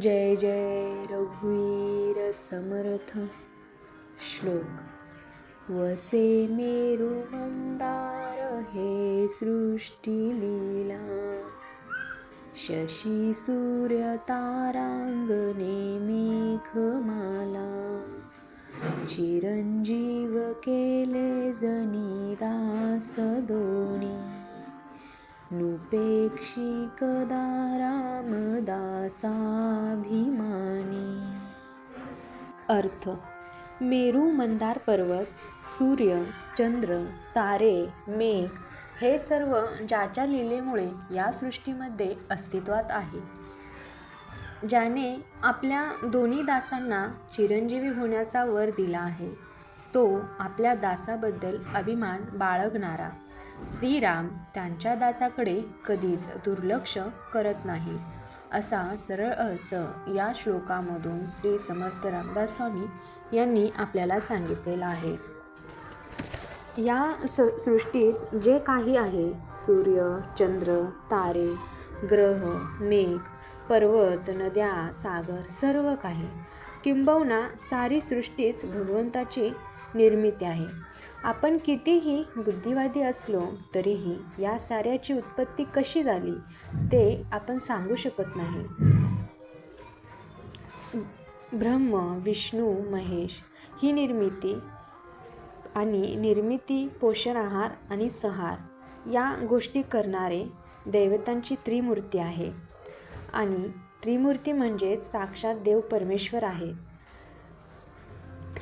जय जय रघुवीर समर्थ श्लोक. वसे मेरू मंदार हे सृष्टी लीला. शशी सूर्य तारांगणे मेघमाला चिरंजीव केले जनी दास दोणी नुपेक्षिक रामदासाभिमानी अर्थ मेरू मंदार पर्वत सूर्य चंद्र तारे मेघ हे सर्व ज्याच्या लीलेमुळे या सृष्टीमध्ये अस्तित्वात आहे. ज्याने आपल्या दोन्ही दासांना चिरंजीवी होण्याचा वर दिला आहे. तो आपल्या दासाबद्दल अभिमान बाळगणारा. श्रीराम त्यांच्या दासाकडे कधीच दुर्लक्ष करत नाही. असा सरळ अर्थ या श्लोकामधून श्री समर्थ रामदास स्वामी यांनी आपल्याला सांगितलेला आहे. या स सृष्टीत जे काही आहे सूर्य चंद्र तारे ग्रह मेघ पर्वत नद्या सागर सर्व काही किंबहुना सारी सृष्टीच भगवंताची निर्मिती आहे. आपण कितीही बुद्धिवादी असलो तरीही या साऱ्याची उत्पत्ती कशी झाली ते आपण सांगू शकत नाही. ब्रह्म विष्णू महेश ही निर्मिती आणि निर्मिती पोषण आहार आणि सहार या गोष्टी करणारे दैवतांची त्रिमूर्ती आहे. आणि त्रिमूर्ती म्हणजेच साक्षात देव परमेश्वर आहे.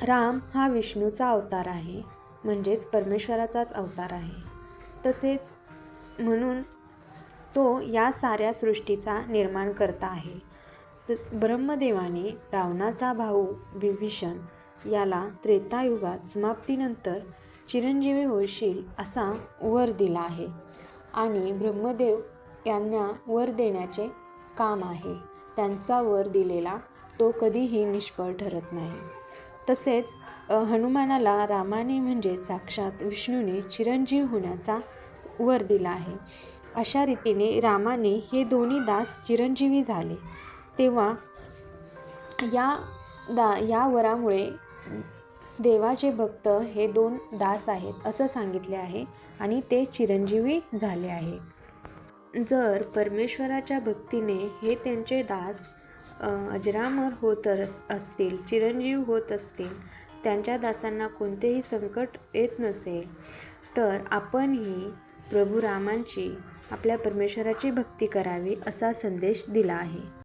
राम हा विष्णूचा अवतार आहे. म्हणजेच परमेश्वराचाच अवतार आहे. तसेच म्हणून तो या साऱ्या सृष्टीचा निर्माण करता आहे. त ब्रह्मदेवाने रावणाचा भाऊ विभीषण याला त्रेतायुगात समाप्तीनंतर चिरंजीवी होशील असा वर दिला आहे आणि ब्रह्मदेव यांना वर देण्याचे काम आहे. त्यांचा वर दिलेला तो कधीही निष्फळ ठरत नाही. तसेच हनुमानाला रामाने म्हणजे साक्षात विष्णूने चिरंजीव होण्याचा वर दिला आहे. अशा रीतीने रामाने हे दोन्ही दास चिरंजीवी झाले. तेव्हा या दा या वरामुळे देवाचे भक्त हे दोन दास आहेत असं सांगितले आहे आणि ते चिरंजीवी झाले आहेत. जर परमेश्वराच्या भक्तीने हे त्यांचे दास अजरामर होत असतील चिरंजीव होत असतील त्यांच्या दासांना कोणतेही संकट येत नसेल तर आपणही प्रभू रामांची आपल्या परमेश्वराची भक्ती करावी असा संदेश दिला आहे.